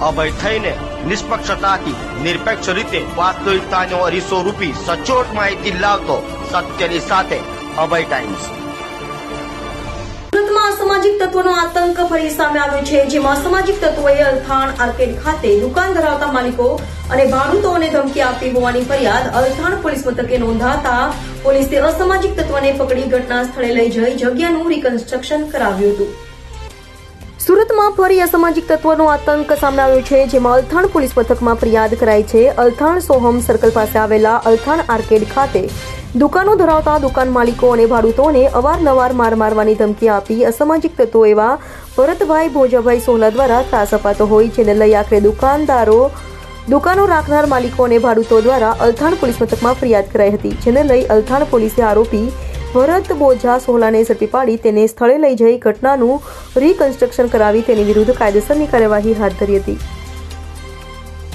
અભય થઈને નિષ્પક્ષતાથી, નિરપેક્ષ રીતે વાસ્તવિકતાનો અરીસો રૂપી સચોટ માહિતી લાવતો સત્યની સાથે અભય ટાઈમ્સ સુરતમાં તત્વોનો આતંક ફરી સામે આવ્યો છે, જેમાં સામાજિક તત્વોએ અલથાણ આર્કેડ ખાતે દુકાન ધરાવતા માલિકો અને ભાડૂતોને ધમકી આપી હોવાની ફરિયાદ. અલથાણ પોલીસ મથકે નોંધાતા પોલીસે અસામાજિક તત્વને પકડી ઘટના સ્થળે લઈ જઈ જગ્યાનું રિકન્સ્ટ્રક્શન કરાવ્યું હતું. સુરતમાં ફરી અસામાજિક તત્વોનો આતંક સામે આવ્યો છે, જેમાં અલથાણ પોલીસ મથકમાં ફરિયાદ કરાઈ છે. અલથાણ સોહમ સર્કલ પાસે આવેલા અલથાણ આર્કેડ ખાતે દુકાનો ધરાવતા દુકાન માલિકો અને ભાડૂતોને અવારનવાર માર મારવાની ધમકી આપી અસામાજિક તત્વો એવા ભરતભાઈ ભોજાભાઈ સોલા દ્વારા ત્રાસ અપાતો હોય, જેને લઈ આખરે દુકાનદારો, દુકાનો રાખનાર માલિકો અને ભાડૂતો દ્વારા અલથાણ પોલીસ મથકમાં ફરિયાદ કરાઈ હતી, જેને લઈ અલથાણ પોલીસે આરોપી ભરત બોજા સોહલાને ઝડપી પાડી તેને સ્થળે લઈ જઈ ઘટનાનું રિકન્સ્ટ્રક્શન કરાવી તેની વિરુદ્ધ કાયદેસરની કાર્યવાહી હાથ ધરી હતી.